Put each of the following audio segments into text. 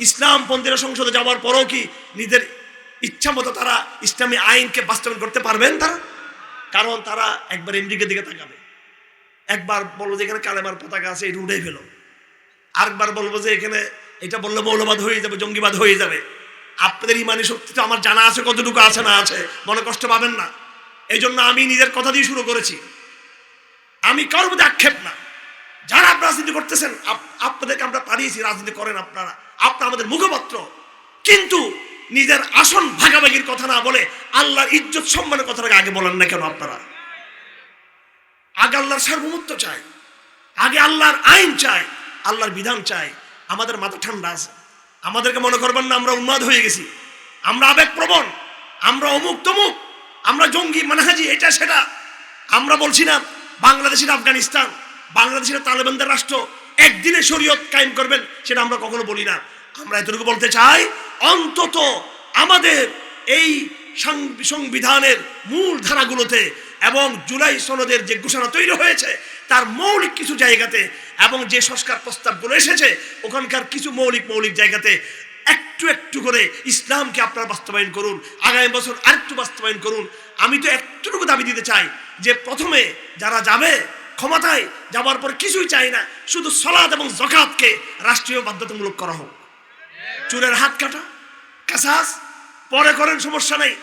ইসলাম পন্থীরা সংসদে যাওয়ার পরও কি নিজের ইচ্ছা মতো তারা ইসলামী আইনকে বাস্তবায়ন করতে পারবেন তারা? কারণ তারা একবার এমডিকে দিকে তাকাবে। একবার বলব যে এখানে কালেমার পতাকা আছে, এটা উঠে ফেলো। আরেকবার বলব যে এখানে এটা বললে মৌলবাদ হয়ে যাবে, জঙ্গিবাদ হয়ে যাবে। আপনাদের ইমানি শক্তি তো আমার জানা আছে, কতটুকু আছে না আছে, মনে কষ্ট পাবেন না। এই জন্য আমি নিজের কথা দিয়ে শুরু করেছি। আমি কারোর মধ্যে আক্ষেপ না। যারা রাজনীতি করতেছেন, আপ- আপনাদেরকে আমরা পাঠিয়েছি, রাজনীতি করেন আপনারা। আপনারা আমাদের মুখপাত্র। কিন্তু নিজের আসন ভাগাভাগির কথা না বলে আল্লাহর ইজ্জত সম্মানের কথাটাকে আগে বলেন না কেন আপনারা? আগে আল্লাহর সার্বভৌমত্ব চাই আগে আল্লাহর আইন চাই আল্লাহর বিধান চাই আমাদের মাথা ঠান্ডা আছে। আমাদেরকে মনে করবেন না আমরা উন্মাদ হয়ে গেছি। আমরা আবেগপ্রবণ, আমরা অমুক তমুক, আমরা জঙ্গি মানহাজি, এটা সেটা। আমরা বলছি না বাংলাদেশের আফগানিস্তান বাংলাদেশের তালেবানদের রাষ্ট্র। একদিনে শরীয়ত কায়েম করবেন, সেটা আমরা কখনো বলি না। আমরা এতটুকু বলতে চাই, অন্তত আমাদের এই সংবিধানের মূল ধারাগুলোতে এবং জুলাই সনদের যে ঘোষণা তৈরি হয়েছে, তার মৌলিক কিছু জায়গাতে এবং যে সংস্কার প্রস্তাবগুলো এসেছে, ওখানকার কিছু মৌলিক মৌলিক জায়গাতে একটু একটু করে ইসলামকে আপনারা বাস্তবায়ন করুন, আগামী বছর আরেকটু বাস্তবায়ন করুন। আমি তো একটুটুকু দাবি দিতে চাই যে প্রথমে যারা যাবে ক্ষমতায় যাওয়ার পর কিছুই চাই না, শুধু সলাদ এবং জকাতকে রাষ্ট্রীয় বাধ্যতামূলক করা হোক। চুরের হাত কাটা কাসাস পরে করেন সমস্যা নেই।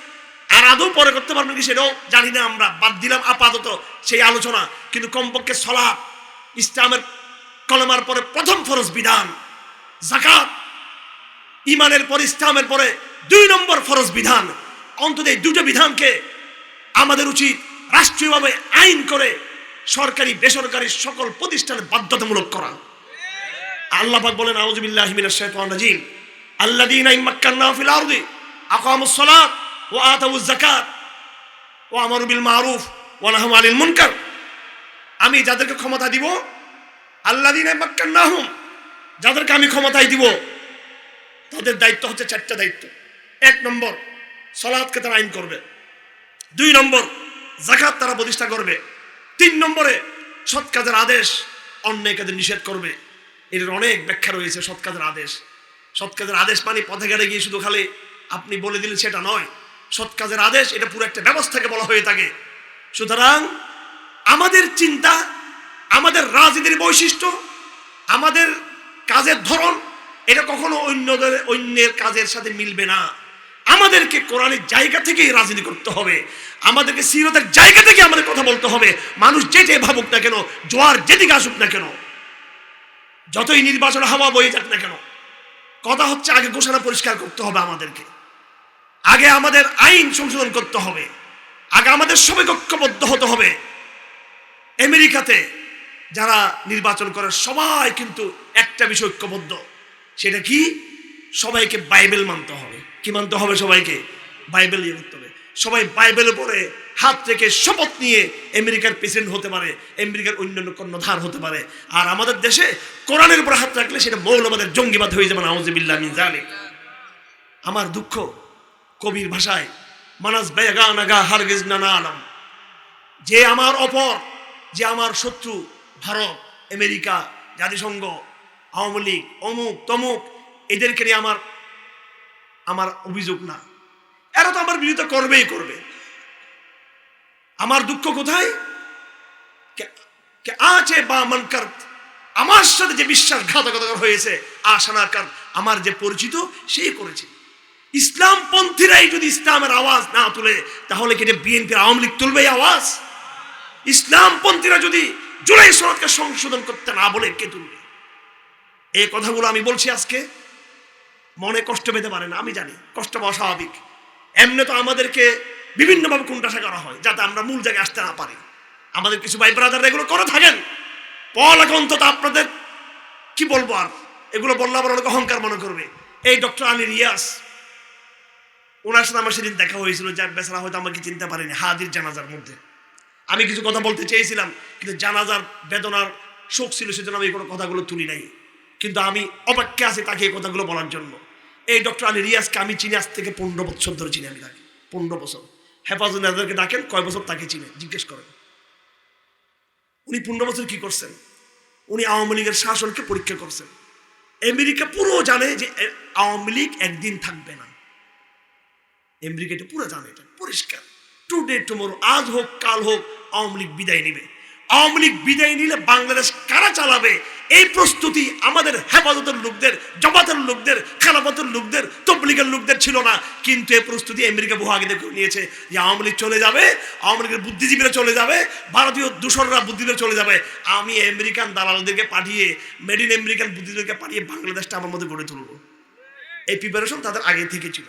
আর আদৌ পরে করতে পারবেন কি সেটাও জানি না, আমরা বাদ দিলাম আপাতত সেই আলোচনা। কিন্তু কমপক্ষে সলা ইসলামের কলমার পরে প্রথম ফরজ বিধান। জাকাত ইমানের পর, ইসলামের পরে দুই নম্বর ফরজ বিধান। অন্তত এই দুটো বিধানকে আমাদের উচিত রাষ্ট্রীয়ভাবে আইন করে সরকারি, বেসরকারি সকল প্রতিষ্ঠানে বাধ্যতামূলক করা। আল্লাহ বলেন আউযুবিল্লাহি রাজিম। আল্লাযীনা সালাত ওয়া ওয়া ওয়া মুনকার। আমি যাদেরকে ক্ষমতা দিব, আল্লাযীনা ইম্মাক্কান্নাহুম যাদেরকে আমি ক্ষমতায় দিব, তাদের দায়িত্ব হচ্ছে চারটা দায়িত্ব। এক নম্বর, সালাতকে তারা আইন করবে। দুই নম্বর জাকাত তারা প্রতিষ্ঠা করবে। তিন নম্বরে, সৎ কাজের আদেশ, অন্যায় কাজে নিষেধ করবে। এটার অনেক ব্যাখ্যা রয়েছে সৎ কাজের আদেশ। সৎ কাজের আদেশ মানে পথে ঘাটে গিয়ে শুধু খালি আপনি বলে দিলেন সেটা নয়। সৎ কাজের আদেশ, এটা পুরো একটা ব্যবস্থাকে বলা হয়ে থাকে। সুতরাং আমাদের চিন্তা, আমাদের রাজনীতির বৈশিষ্ট্য, আমাদের কাজের ধরন, এটা কখনো অন্যদের, অন্যের কাজের সাথে মিলবে না। আমাদেরকে কোরআনের জায়গা থেকেই রাজনীতি করতে হবে। আমাদেরকে সিরতের জায়গা থেকে আমাদের কথা বলতে হবে। মানুষ যেটাই ভাবুক না কেন, জোয়ার যেদিকে আসুক না কেন, যতই নির্বাচন হাওয়া বয়ে যাক না কেন, কথা হচ্ছে আগে ঘোষণা পরিষ্কার করতে হবে আমাদেরকে। আগে আমাদের আইন সংশোধন করতে হবে। আগে আমাদের সবাই ঐক্যবদ্ধ হতে হবে। আমেরিকাতে যারা নির্বাচন করে, সবাই কিন্তু একটা বিষয় ঐক্যবদ্ধ। সেটা কি? সবাইকে বাইবেল মানতে হবে। কি মানতে হবে সবাইকে? বাইবেল ইয়ে করতে হবে। সবাই বাইবেল উপরে হাত রেখে শপথ নিয়ে আমেরিকার প্রেসিডেন্ট হতে পারে, আমেরিকার অন্যান্য কর্ণধার হতে পারে। আর আমাদের দেশে কোরআনের উপর হাত রাখলে সেটা মৌলবাদের জঙ্গিবাদ হয়ে যাবে, নাউজিবিল্লাহ মিন জালিক আমার দুঃখ, কবির ভাষায়, মানাস বেগা নাগা হারগিজ নানা আলম। যে আমার অপর, যে আমার শত্রু, ভারত, আমেরিকা, জাতিসংঘ, আওয়ামী লীগ, অমুক, তমুক এদেরকে নিয়ে আমার আমার অভিযোগ না। এরা তো আমার বিরোধিতা করবেই করবে। আমার দুঃখ কোথায়? আছে বা মনকার আমার সাথে যে বিশ্বাসঘাতকতা হয়েছে আশানাকার আমার যে পরিচিত সেই করেছে। ইসলাম পন্থীরাই যদি ইসলামের আওয়াজ না তুলে, তাহলে কি বিএনপির আওয়ামী লীগ তুলবে এই আওয়াজ? ইসলাম পন্থীরা যদি জুলাই সনদকে সংশোধন করতে না বলে, কে তুলবে? এই কথাগুলো আমি বলছি আজকে। মনে কষ্ট পেতে পারে না, আমি জানি, কষ্ট পাওয়া স্বাভাবিক। এমনি তো আমাদেরকে বিভিন্নভাবে কোনটাশা করা হয়, যাতে আমরা মূল জায়গায় আসতে না পারি। আমাদের কিছু ভাই ব্রাদার এগুলো করে থাকেন। পড়ালেখা অন্তত আপনাদের, কি বলব আর? এগুলো বললে আবার অনেক অহংকার মনে করবে। এই ডক্টর আলী রিয়াস ওনার সাথে আমার সেদিন দেখা হয়েছিল যার বেচারা হয়তো আমাকে চিনতে পারেনি হাদির জানাজার মধ্যে। আমি কিছু কথা বলতে চেয়েছিলাম, কিন্তু জানাজার বেদনার শোক ছিল, সেজন্য আমি কোনো কথাগুলো তুলি নাই। কিন্তু আমি অপেক্ষা আছি তাকে এই কথাগুলো বলার জন্য। এই ডক্টর আলী রিয়াজকে আমি চিনি, আজ থেকে পনেরো বছর ধরে চিনি আমি তাকে, পনেরো বছর। হেফাজত নেতাদেরকে ডাকেন, কয় বছর তাকে চিনে, জিজ্ঞেস করেন। উনি পনেরো বছর কি করছেন? উনি আওয়ামী লীগের শাসনকে পরীক্ষা করছেন। আমেরিকা পুরো জানে যে আওয়ামী লীগ একদিন থাকবে না। আমেরিকা এটা পুরো জানে, এটা পরিষ্কার। টুডে টুমোরো আজ হোক, কাল হোক, আওয়ামী লীগ বিদায় নেবে। আওয়ামী লীগ বিদায় নিলে বাংলাদেশ কারা চালাবে? এই প্রস্তুতি আমাদের হেফাজতের লোকদের, জমাতের লোকদের, খেলাফতের লোকদের, তবলিগের লোকদের ছিল না। কিন্তু এই প্রস্তুতি আমেরিকা বহু আগে দেখে নিয়েছে যে আওয়ামী লীগ চলে যাবে, আওয়ামী লীগের বুদ্ধিজীবীরা চলে যাবে, ভারতীয় দূষণরা বুদ্ধিজীবীরা চলে যাবে। আমি আমেরিকান দালালদেরকে পাঠিয়ে মেড ইন আমেরিকান বুদ্ধিজীবীদেরকে পাঠিয়ে বাংলাদেশটা আমার মধ্যে গড়ে তুলবো। এই প্রিপারেশন তাদের আগে থেকে ছিল।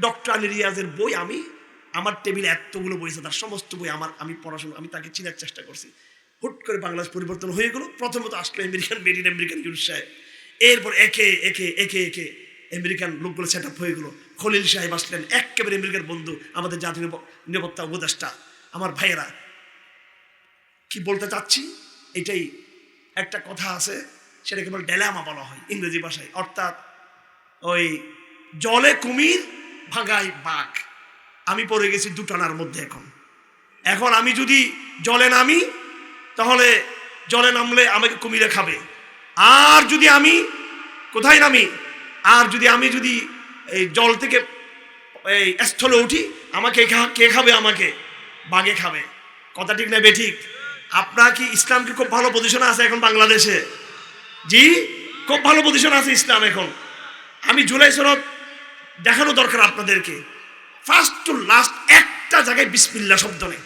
ডক্টর আলী রিয়াজের বই আমি, আমার টেবিলে এতগুলো বই আছে, তার সমস্ত বই আমার, আমি পড়াশোনা, আমি তাকে চিনার চেষ্টা করছি। হুট করে বাংলাদেশ পরিবর্তন হয়ে গেল। প্রথমত আসলো American made in American Yunus সাহেব এরপর একে একে একে একে আমেরিকান লোকগুলো সেট আপ হয়ে গেলো। খলিল সাহেব আসলেন, একেবারে আমেরিকার বন্ধু, আমাদের জাতীয় নিরাপত্তা উপদেষ্টা। আমার ভাইয়েরা, কি বলতে চাচ্ছি? এটাই একটা কথা আছে, সেটাকে বলে ডেলামা বলা হয় ইংরেজি ভাষায়। অর্থাৎ ওই জলে কুমির ভাঙায় বাঘ। আমি পড়ে গেছি দুটানার মধ্যে এখন। এখন আমি যদি জলে নামি তাহলে জলে নামলে আমাকে কুমিরে খাবে। আর যদি আমি, কোথায় নামি? আর যদি আমি যদি এই জল থেকে এই স্থলে উঠি, আমাকে কে খাবে আমাকে? বাঘে খাবে। কথা ঠিক না বেঠিক? আপনার কি ইসলাম কি খুব ভালো পজিশনে আছে এখন বাংলাদেশে? জি, খুব ভালো পজিশন আছে ইসলাম এখন। আমি জুলাই সনদ দেখানো দরকার আপনাদেরকে। ফার্স্ট টু লাস্ট একটা জায়গায় বিসমিল্লা শব্দ নেই।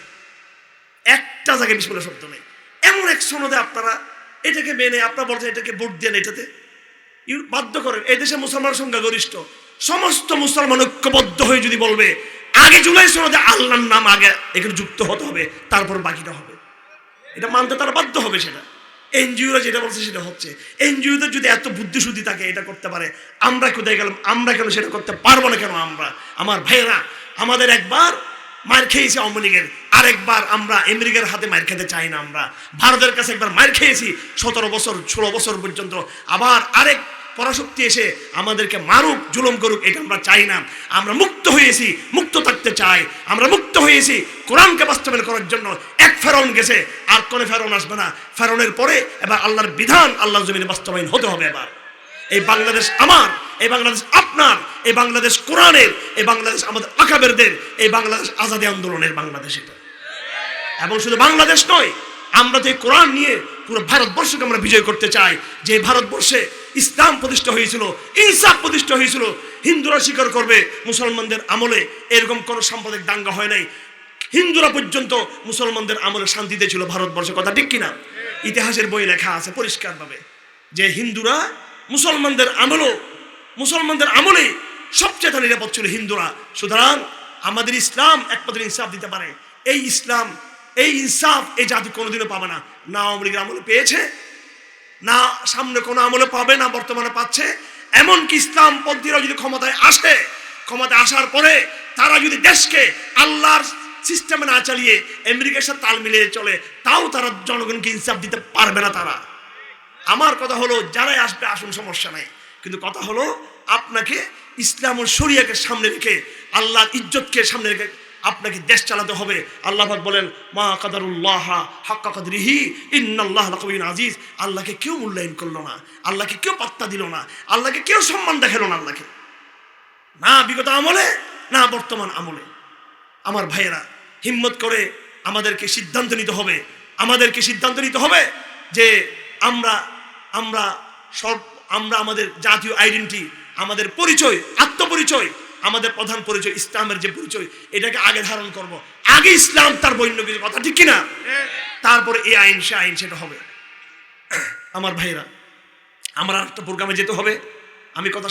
একটা জায়গায় বিসমিল্লা শব্দ নেই। এক সনদে আপনারা এটাকে মেনে, আপনারা বলছেন এটাকে ভোট দেন এটাতে। বাধ্য করেন, এই দেশে মুসলমান সংখ্যা গরিষ্ঠ। সমস্ত মুসলমান ঐক্যবদ্ধ হয়ে যদি বলবে, আগে জুলাই সনদে আল্লাহর নাম আগে এখানে যুক্ত হতে হবে, তারপর বাকিটা হবে। এটা মানতে তারা বাধ্য হবে সেটা। এনজিওরা যেটা বলছে সেটা হচ্ছে। এনজিওদের যদি এত বুদ্ধিশুদ্ধি থাকে, এটা করতে পারে, আমরা কোথায় গেলাম, আমরা কেন সেটা করতে পারব না কেন আমরা? আমার ভাইয়েরা, আমাদের একবার মার খেয়েছি আওয়ামী লীগের। আরেকবার আমরা আমেরিকার হাতে মার খেতে চাই না আমরা। ভারতের কাছে একবার মার খেয়েছি। সতেরো বছর, ষোলো বছর পর্যন্ত। আবার আরেক পরাশক্তি এসে আমাদেরকে মারুক, জুলুম করুক, এটা আমরা চাই না। আমরা মুক্ত হয়েছি, মুক্ত থাকতে চাই। আমরা মুক্ত হয়েছি কোরআনকে বাস্তবায়ন করার জন্য। এক ফেরন গেছে, আর কোনো ফেরন আসবে না। ফেরনের পরে এবার আল্লাহর বিধান আল্লাহর জমিনে বাস্তবায়ন হতে হবে এবার। এই বাংলাদেশ আমার এই বাংলাদেশ আপনার এই বাংলাদেশ কোরআনের এই বাংলাদেশ আমাদের আকাবেরদের এই বাংলাদেশ আজাদী আন্দোলনের বাংলাদেশ এটা। এবং শুধু বাংলাদেশ নয়, আমরা এই কোরআন নিয়ে পুরো ভারতবর্ষকে আমরা বিজয় করতে চাই, যে ভারতবর্ষে ইসলাম প্রতিষ্ঠা হয়েছিল, ইনসাফ প্রতিষ্ঠা হয়েছিল, হিন্দুরা স্বীকার করবে মুসলমানদের আমলে এরকম কোনো সাম্প্রদায়িক দাঙ্গা হয় নাই। হিন্দুরা পর্যন্ত মুসলমানদের আমলে শান্তিতে ছিল ভারতবর্ষের কথা, ঠিক কিনা? ইতিহাসের বই লেখা আছে পরিষ্কারভাবে, যে হিন্দুরা মুসলমানদের আমলও, মুসলমানদের আমলে সবচেয়ে তার নিরাপদ ছিল হিন্দুরা। সুতরাং আমাদের ইসলাম একমাত্র ইনসাফ দিতে পারে। এই ইসলাম, এই ইনসাফ এই জাতি কোনোদিনও পাবে না। না আওয়ামী লীগের আমলে পেয়েছে, না সামনে কোনো আমলে পাবে, না বর্তমানে পাচ্ছে। এমনকি ইসলাম পন্থীরা যদি ক্ষমতায় আসে, ক্ষমতায় আসার পরে তারা যদি দেশকে আল্লাহর সিস্টেমে না চালিয়ে আমেরিকার সাথে তাল মিলিয়ে চলে, তাও তারা জনগণকে ইনসাফ দিতে পারবে না তারা। আমার কথা হলো, যারাই আসবে, আসুন, সমস্যা নাই। কিন্তু কথা হলো, আপনাকে ইসলাম ও শরিয়াকে সামনে রেখে, আল্লাহর ইজ্জতকে সামনে রেখে আপনাকে দেশ চালাতে হবে। আল্লাহ বলেন, মা কাদারুল্লাহ হাক্কা কাদরিহি, ইন্নাল্লাহ লাকবিন আজিজ আল্লাহকে কেউ মূল্যায়ন করল না, আল্লাহকে কেউ পাত্তা দিল না, আল্লাহকে কেউ সম্মান দেখাল না আল্লাহকে। না বিগত আমলে, না বর্তমান আমলে। আমার ভাইয়েরা, হিম্মত করে আমাদেরকে সিদ্ধান্ত নিতে হবে। আমাদেরকে সিদ্ধান্ত নিতে হবে যে আমরা আমরা সর্ব আমরা আমাদের জাতীয় আইডেন্টি আমাদের পরিচয়, আত্মপরিচয়, আমাদের প্রধান পরিচয়, ইসলামের যে পরিচয়, এটাকে আগে ধারণ করব। আগে ইসলাম তার বৈন্য কিছু কথা, ঠিক কিনা? তারপরে এই আইন, সে আইন, সেটা হবে। আমার ভাইরা আমার একটা প্রোগ্রামে যেতে হবে। আমি কথা